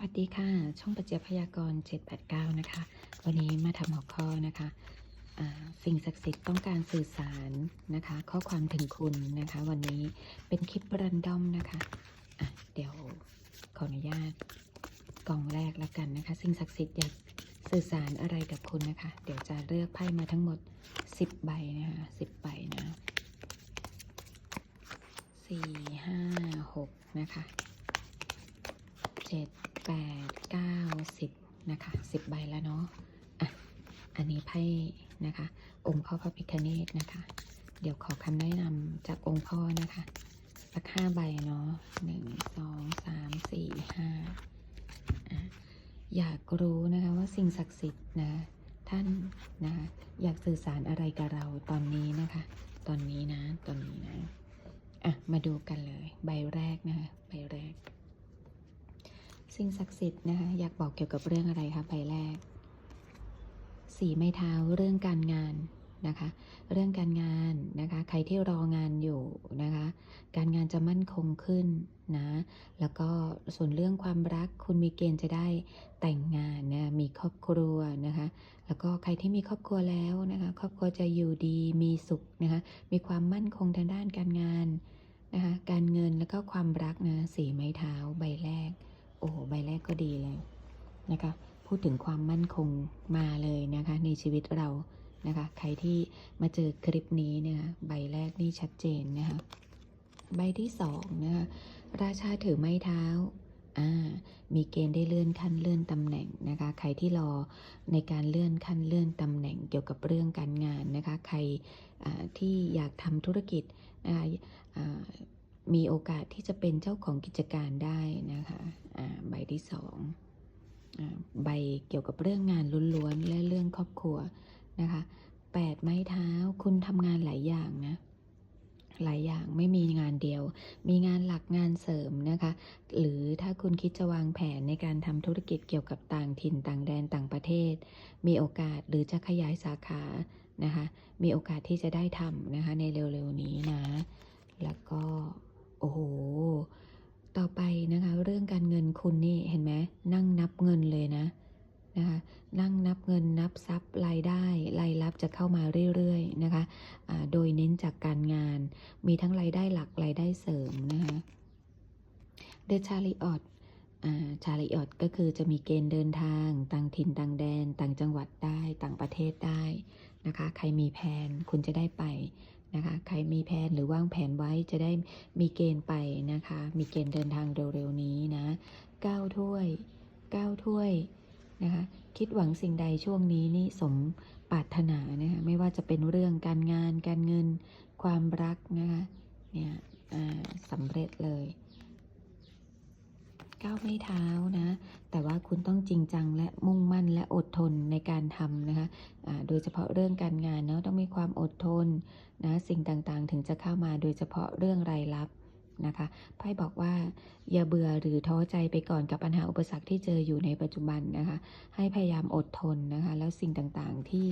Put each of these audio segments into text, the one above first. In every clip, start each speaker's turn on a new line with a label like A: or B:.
A: วัสดีค่ะ ช่องปัจเจพยากรณ์789 นะคะ วันนี้มาทำหัวข้อนะคะสิ่งศักดิ์สิทธิ์ต้องการสื่อสารนะคะ ข้อความถึงคุณนะคะ วันนี้เป็นคลิปรันดอมนะคะะเดี๋ยวขออนุญาตกล่องแรกแล้วกันนะคะ สิ่งศักดิ์สิทธิ์อยากสื่อสารอะไรกับคุณนะคะ เดี๋ยวจะเลือกไพ่มาทั้งหมด 10 ใบนะคะ10ใบนะสี่ห้าหกนะคะเจ็ด แปดเก้าสิบนะคะสิบใบแล้วเนาะอะอันนี้ไพ่นะคะ องค์พ่อพระพิฆเนศนะคะ เดี๋ยวขอคำแนะนำจากองค์พ่อนะคะสักห้าใบเนาะหนึ่งสองสามสี่ห้าอะอยากรู้นะคะว่าสิ่งศักดิ์สิทธิ์นะท่านนะคะอยากสื่อสารอะไรกับเราตอนนี้นะคะ ตอนนี้นะ ตอนนี้นะ อะ มาดูกันเลย ใบแรกนะคะใบแรก สิ่งศักดิ์สิทธิ์นะคะอยากบอกเกี่ยวกับเรื่องอะไรคะใบแรก สีไม้เท้าเรื่องการงานนะคะ เรื่องการงานนะคะ ใครที่รองานอยู่นะคะ การงานจะมั่นคงขึ้นนะ แล้วก็ส่วนเรื่องความรักคุณมีเกณฑ์จะได้แต่งงานนะ มีครอบครัวนะคะ แล้วก็ใครที่มีครอบครัวแล้วนะคะ ครอบครัวจะอยู่ดีมีสุขนะคะ มีความมั่นคงทางด้านการงานนะคะ การเงินแล้วก็ความรักนะ สีไม้เท้าใบแรก อ้โหใบแรกก็ดีเลยนะคะ พูดถึงความมั่นคงมาเลยนะคะ ในชีวิตเรานะคะ ใครที่มาเจอคลิปนี้เนี่ยใบแรกนี่ชัดเจนนะคะใบที่สองนะคะราชาถือไม้เท้าอ่ามีเกณฑ์ได้เลื่อนขั้นเลื่อนตำแหน่งนะคะ ใครที่รอในการเลื่อนขั้นเลื่อนตำแหน่งเกี่ยวกับเรื่องการงานนะคะ ใครอ่าที่อยากทำธุรกิจนะคะอ่ามีโอกาสที่จะเป็นเจ้าของกิจการได้นะคะ ใบที่สองอ่าใบเกี่ยวกับเรื่องงานล้วนๆและเรื่องครอบครัวนะคะแปดไม้เท้าคุณทำงานหลายอย่างนะหลายอย่างไม่มีงานเดียว มีงานหลักงานเสริมนะคะ หรือถ้าคุณคิดจะวางแผนในการทำธุรกิจเกี่ยวกับต่างถิ่นต่างแดนต่างประเทศ มีโอกาสหรือจะขยายสาขานะคะ มีโอกาสที่จะได้ทำนะคะในเร็วๆนี้นะ แล้วก็ โอ้โห ต่อไปนะคะ เรื่องการเงินคุณนี่เห็นไหมนั่งนับเงินเลยนะนะคะ นั่งนับเงินนับทรัพย์ราย ได้รายรับจะเข้ามาเรื่อยๆนะคะะโดยเน้นจากการงาน มีทั้งรายได้หลักรายได้เสริมนะคะเดชาริออตชาริออตก็คือจะมีเกณฑ์เดินทาง ต่างถิ่นต่างแดน ต่างจังหวัดได้ ต่างประเทศได้นะคะ ใครมีแผนคุณจะได้ไปนะคะ ใครมีแผนหรือวางแผนไว้จะได้มีเกณฑ์ไปนะคะ มีเกณฑ์เดินทางเร็วๆนี้นะเก้าถ้วยเก้าถ้วย นะคะคิดหวังสิ่งใดช่วงนี้นี่สมปรารถนานะคะไม่ว่าจะเป็นเรื่องการงาน การเงิน ความรักนะคะเนี่ยสำเร็จเลยก้าวไม่เท้านะ แต่ว่าคุณต้องจริงจังและมุ่งมั่นและอดทนในการทำนะคะะโดยเฉพาะเรื่องการงานเนาะต้องมีความอดทนนะสิ่งต่างๆ ถึงจะเข้ามาโดยเฉพาะเรื่องรายรับ นะคะไพ่บอกว่า อย่าเบื่อหรือท้อใจไปก่อนกับปัญหาอุปสรรคที่เจออยู่ในปัจจุบันนะคะ ให้พยายามอดทนนะคะ แล้วสิ่งต่างๆที่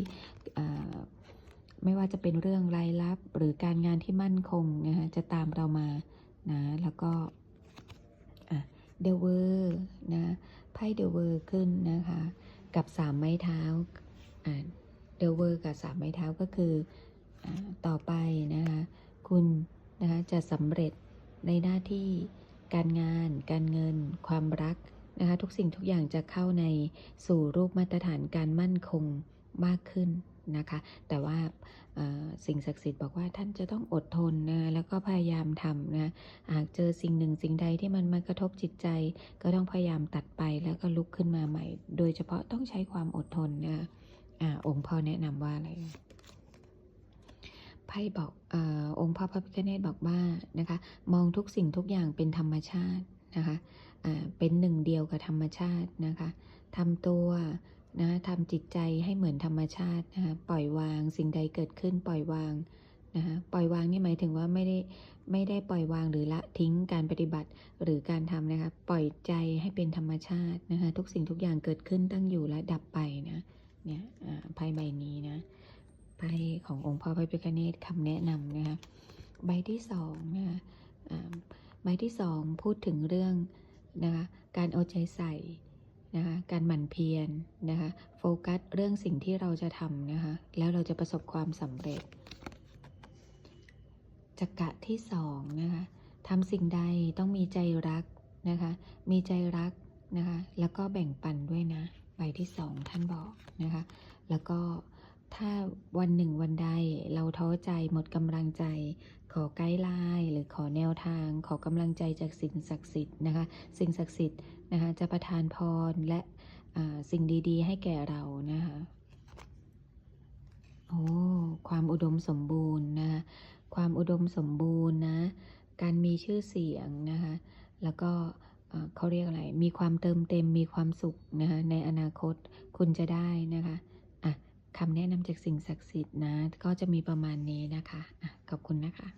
A: ไม่ว่าจะเป็นเรื่องรายรับหรือการงานที่มั่นคงนะคะจะตามเรามานะแล้วก็เดเวอร์นะไพ่เดเวอร์ขึ้นนะคะ กับสามไม้เท้าเดเวอร์กับสามไม้เท้าก็คืออต่อไปนะคะคุณนะคะจะสำเร็จ ในหน้าที่ การงาน การเงิน ความรักนะคะทุกสิ่งทุกอย่างจะเข้าในสู่รูปมาตรฐานการมั่นคงมากขึ้นนะคะ แต่ว่าสิ่งศักดิ์สิทธิ์บอกว่าท่านจะต้องอดทนนะแล้วก็พยายามทำนะหากเจอสิ่งหนึ่งสิ่งใดที่มันมากระทบจิตใจ ก็ต้องพยายามตัดไปแล้วก็ลุกขึ้นมาใหม่ โดยเฉพาะต้องใช้ความอดทนนะอองค์พ่อแนะนำว่าอะไร ไพ่บอกอองค์พ่อพระพิฆเนศบอกว่านะคะมองทุกสิ่งทุกอย่างเป็นธรรมชาตินะคะเป็นหนึ่งเดียวกับธรรมชาตินะคะทำตัวนะทำจิตใจให้เหมือนธรรมชาตินะคะปล่อยวางสิ่งใดเกิดขึ้นปล่อยวางนะคะปล่อยวางนี่หมายถึงว่าไม่ได้ไม่ได้ปล่อยวางหรือละทิ้งการปฏิบัติหรือการทำนะคะปล่อยใจให้เป็นธรรมชาตินะคะทุกสิ่งทุกอย่างเกิดขึ้นตั้งอยู่และดับไปนะเนี่ยไพ่ใบนี้นะไพ่ขององค์ พ่อพระพิฆเนศคำแนะนำนะคะใบที่สองนะคะใบที่สองพูดถึงเรื่องนะคะการเอาใจใส่นะคะการหมั่นเพียรนะคะโฟกัสเรื่องสิ่งที่เราจะทำนะคะแล้วเราจะประสบความสำเร็จจักระที่สองนะคะทำสิ่งใดต้องมีใจรักนะคะมีใจรักนะคะแล้วก็แบ่งปันด้วยนะใบที่สองท่านบอกนะคะแล้วก็ ถ้าวันหนึ่งวันใดเราท้อใจหมดกำลังใจ ขอไกด์ไลน์หรือขอแนวทาง ขอกำลังใจจากสิ่งศักดิ์สิทธิ์นะคะสิ่งศักดิ์สิทธิ์นะคะจะประทานพรและสิ่งดีๆ ให้แก่เรานะคะโอ้ความอุดมสมบูรณ์นะคะความอุดมสมบูรณ์นะการมีชื่อเสียงนะคะแล้วก็เขาเรียกอะไร มีความเติมเต็ม มีความสุขนะคะในอนาคตคุณจะได้นะคะ คำแนะนำจากสิ่งศักดิ์สิทธิ์นะ ก็จะมีประมาณนี้นะคะอะขอบคุณนะคะ